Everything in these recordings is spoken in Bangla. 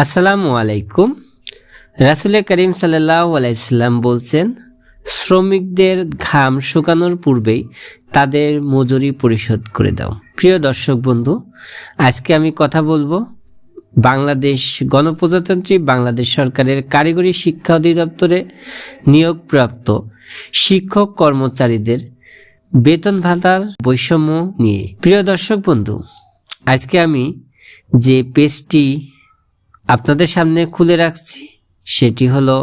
আসসালামু আলাইকুম। রাসুল করিম সাল্লাহ বলছেন, শ্রমিকদের ঘাম শুকানোর পূর্বেই তাদের মজুরি পরিশোধ করে দাও। প্রিয় দর্শক বন্ধু, আজকে আমি কথা বলব বাংলাদেশ গণপ্রজাতন্ত্রী বাংলাদেশ সরকারের কারিগরি শিক্ষা অধিদপ্তরে নিয়োগপ্রাপ্ত শিক্ষক কর্মচারীদের বেতন ভাতার বৈষম্য নিয়ে। প্রিয় দর্শক বন্ধু, আজকে আমি যে পেজটি আপনাদের সামনে খুলে রাখছি। সেটি হলো,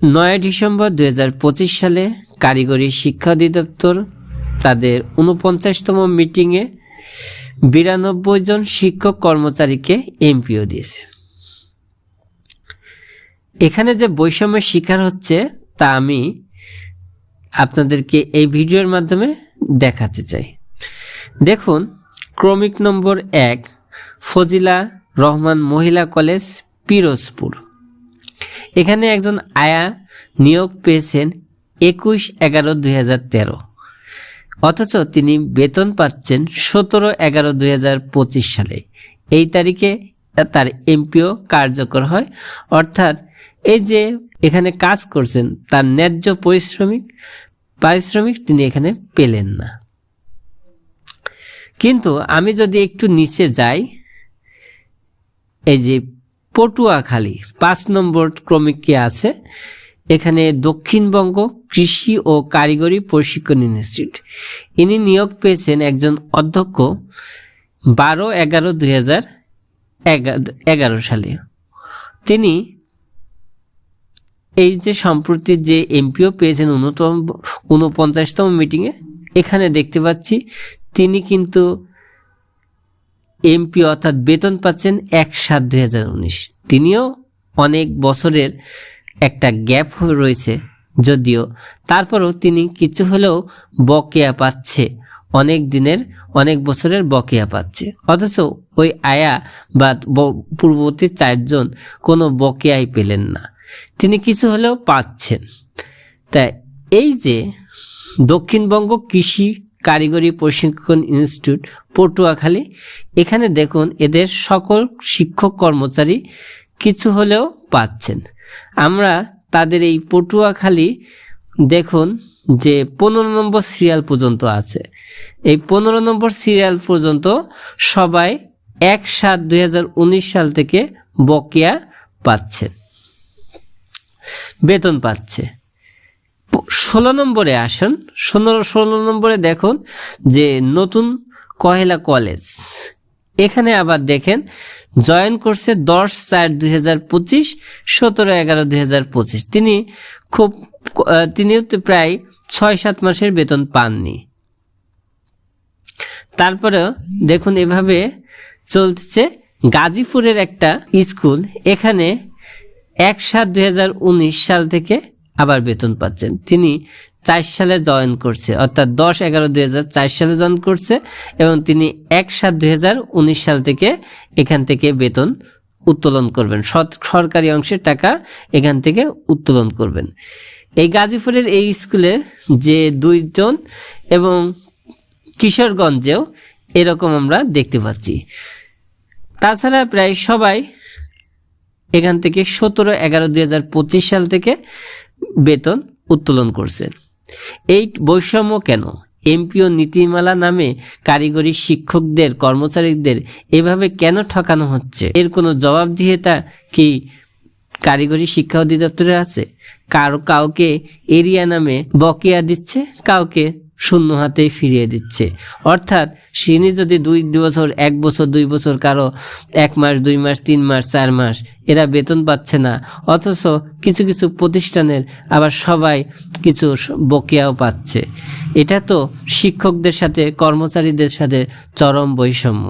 নয় ডিসেম্বর দু হাজার পঁচিশ সালে কারিগরি শিক্ষা অধিদপ্তর তাদের উনপঞ্চাশতম মিটিংয়ে বিরানব্বই জন শিক্ষক কর্মচারীকে এমপিও দিয়েছে। এখানে যে বৈষম্যের শিকার হচ্ছে, তা আমি আপনাদেরকে এই ভিডিওর মাধ্যমে দেখাতে চাই। দেখুন, ক্রমিক নম্বর এক, ফজিলা রহমান মহিলা কলেজ, পিরোজপুর। এখানে একজন আয়া নিয়োগ পেয়েছেন একুশ এগারো দুই হাজার তেরো। অথচ তিনি বেতন পাচ্ছেন সতেরো এগারো দুই হাজার পঁচিশ সালে। এই তারিখে তার এমপিও কার্যকর হয়। অর্থাৎ এই যে এখানে কাজ করছেন, তার ন্যায্য পরিশ্রমিক, পারিশ্রমিক তিনি এখানে পেলেন না। কিন্তু আমি যদি একটু নিচে যাই এই যে পটুয়াখালী, পাঁচ নম্বর ক্রমিকে আছে? এখানে দক্ষিণবঙ্গ কৃষি ও কারিগরি প্রশিক্ষণ ইনস্টিটিউট। ইনি নিয়োগ পেয়েছেন একজন অধ্যক্ষ বারো এগারো দুই হাজার এগারো সালে। তিনি এই যে সম্প্রতি যে এমপিও পেয়েছেন উনতম, উনপঞ্চাশতম মিটিংয়ে, এখানে দেখতে পাচ্ছি তিনি কিন্তু এমপি অর্থাৎ বেতন পাচ্ছেন এক সাত দুই হাজার উনিশ। তিনিও অনেক বছরের একটা গ্যাপ রয়েছে, যদিও তারপরও তিনি কিছু হলেও বকেয়া পাচ্ছে, অনেক দিনের, অনেক বছরের বকেয়া পাচ্ছে। অথচ ওই আয়া বা পূর্ববর্তী চারজন কোনো বকেয়াই পেলেন না। তিনি কিছু হলেও পাচ্ছেন। তাই এই যে দক্ষিণবঙ্গ কৃষি কারিগরি প্রশিক্ষণ ইনস্টিটিউট পটুয়াখালী। এখানে দেখুন এদের সকল শিক্ষক কর্মচারী কিছু হলেও পাচ্ছেন। আমরা তাদের এই পটুয়াখালী দেখুন যে পনেরো নম্বর সিরিয়াল পর্যন্ত আছে। এই পনেরো নম্বর সিরিয়াল পর্যন্ত সবাই এক সাত দুই সাল থেকে বকেয়া পাচ্ছে, বেতন পাচ্ছে। ষোলো নম্বরে আসুন। ষোলো ষোলো নম্বরে দেখুন যে নতুন কহেলা কলেজ। এখানে আবার দেখেন, জয়েন করছে দশ চার দুই হাজার পঁচিশ, সতেরো এগারো দুই হাজার পঁচিশ। তিনি খুব তিনিও প্রায় ছয়, সাত মাসের বেতন পাননি। তারপরে দেখুন এভাবে চলছে গাজীপুরের একটা স্কুল, এখানে এক সাত দুই সাল থেকে আবার বেতন পাচ্ছেন। তিনি চার সালে জয়েন করছে, অর্থাৎ দশ এগারো দুই সালে জয়েন করছে এবং তিনি এক সাত দুই সাল থেকে এখান থেকে বেতন উত্তোলন করবেন। সরকারি অংশের টাকা এখান থেকে উত্তোলন করবেন। এই গাজীপুরের এই স্কুলে যে দুইজন এবং কিশোরগঞ্জেও এরকম আমরা দেখতে পাচ্ছি। তাছাড়া প্রায় সবাই এখান থেকে সতেরো এগারো দুই সাল থেকে বেতন উত্তোলন করছে এই বৈষম্য কেন? এমপিও নীতিমালা নামে কারিগরি শিক্ষকদের, কর্মচারীদের এভাবে কেন ঠকানো হচ্ছে? এর কোনো জবাবদিহিতা কি কারিগরি শিক্ষা অধিদপ্তরে আছে? কারও কাউকে এরিয়া নামে বকেয়া দিচ্ছে? কাউকে শূন্য হাতেই ফিরিয়ে দিচ্ছে। অর্থাৎ সিনি যদি দুই বছর, এক বছর, দুই বছর, কারও এক মাস, দুই মাস, তিন মাস, চার মাস, এরা বেতন পাচ্ছে না। অথচ কিছু কিছু প্রতিষ্ঠানের আবার সবাই কিছু বকেয়াও পাচ্ছে। এটা তো শিক্ষকদের সাথে, কর্মচারীদের সাথে চরম বৈষম্য।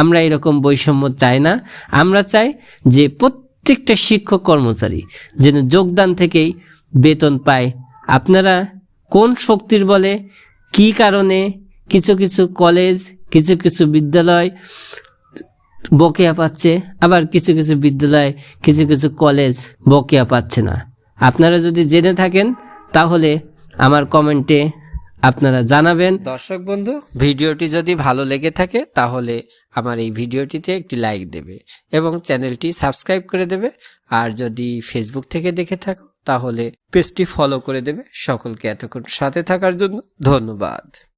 আমরা এরকম বৈষম্য চাই না। আমরা চাই যে প্রত্যেকটা শিক্ষক কর্মচারী যেন যোগদান থেকেই বেতন পায়। আপনারা কোন শক্তির বলে কি কারণে? কিছু কিছু কলেজ কিছু কিছু বিদ্যালয় বকেয়া পাচ্ছে, আবার কিছু কিছু বিদ্যালয়, কিছু কিছু কলেজ বকেয়া পাচ্ছে না। আপনারা যদি জেনে থাকেন, তাহলে আমার কমেন্টে আপনারা জানাবেন। দর্শক বন্ধু, ভিডিওটি যদি ভালো লেগে থাকে, তাহলে আমার এই ভিডিওটিতে একটি লাইক দেবে এবং চ্যানেলটি সাবস্ক্রাইব করে দেবে। আর যদি ফেসবুক থেকে দেখে থাকো তাহলে পেজটি ফলো করে দেবে সকলকে এতক্ষণ সাথে থাকার জন্য ধন্যবাদ।